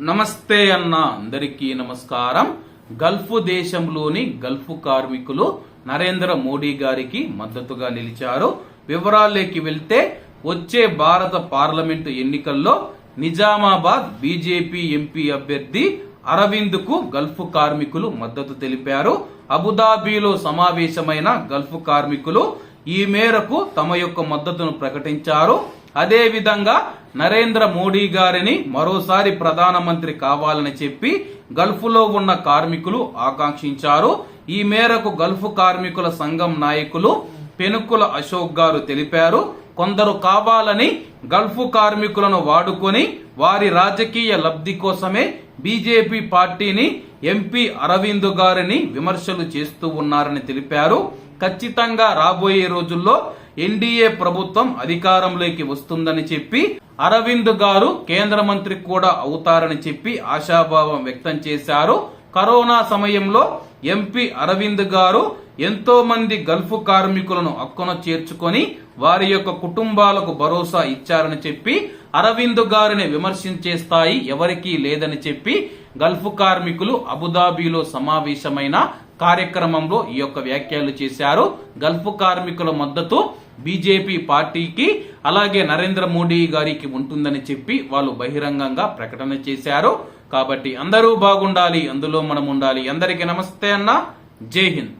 నమస్తే అన్న అందరికీ నమస్కారం. గల్ఫ్ దేశంలోని గల్ఫ్ కార్మికులు నరేంద్ర మోడీ గారికి మద్దతుగా నిలిచారు. వివరాల్లోకి వెళ్తే వచ్చే భారత పార్లమెంటు ఎన్నికల్లో నిజామాబాద్ బీజేపీ ఎంపీ అభ్యర్థి అరవింద్కు గల్ఫ్ కార్మికులు మద్దతు తెలిపారు. అబుదాబీలో సమావేశమైన గల్ఫ్ కార్మికులు ఈ మేరకు తమ యొక్క మద్దతును ప్రకటించారు. అదేవిధంగా నరేంద్ర మోడీ గారిని మరోసారి ప్రధానమంత్రి కావాలని చెప్పి గల్ఫ్లో ఉన్న కార్మికులు ఆకాంక్షించారు. ఈ మేరకు గల్ఫ్ కార్మికుల సంఘం నాయకులు పెనుకుల అశోక్ గారు తెలిపారు. కొందరు కావాలని గల్ఫ్ కార్మికులను వాడుకొని వారి రాజకీయ లబ్ధి కోసమే బీజేపీ పార్టీని ఎంపీ అరవింద్ గారిని విమర్శలు చేస్తూ ఉన్నారని తెలిపారు. ఖచ్చితంగా రాబోయే రోజుల్లో ఎన్డీఏ ప్రభుత్వం అధికారంలోకి వస్తుందని చెప్పి అరవింద్ గారు కేంద్ర మంత్రి కూడా అవుతారని చెప్పి ఆశాభావం వ్యక్తం చేశారు. కరోనా సమయంలో ఎంపీ అరవింద్ గారు ఎంతో మంది గల్ఫ్ కార్మికులను అక్కున చేర్చుకొని వారి యొక్క కుటుంబాలకు భరోసా ఇచ్చారని చెప్పి అరవింద్ గారిని విమర్శించే స్థాయి ఎవరికీ లేదని చెప్పి గల్ఫ్ కార్మికులు అబుదాబిలో సమావేశమైన కార్యక్రమంలో ఈ యొక్క వ్యాఖ్యలు చేశారు. గల్ఫ్ కార్మికుల మద్దతు బీజేపీ పార్టీకి అలాగే నరేంద్ర మోడీ గారికి ఉంటుందని చెప్పి వాళ్ళు బహిరంగంగా ప్రకటన చేశారు. కాబట్టి అందరూ బాగుండాలి అందులో మనం ఉండాలి. అందరికీ నమస్తే అన్న. జై హింద్.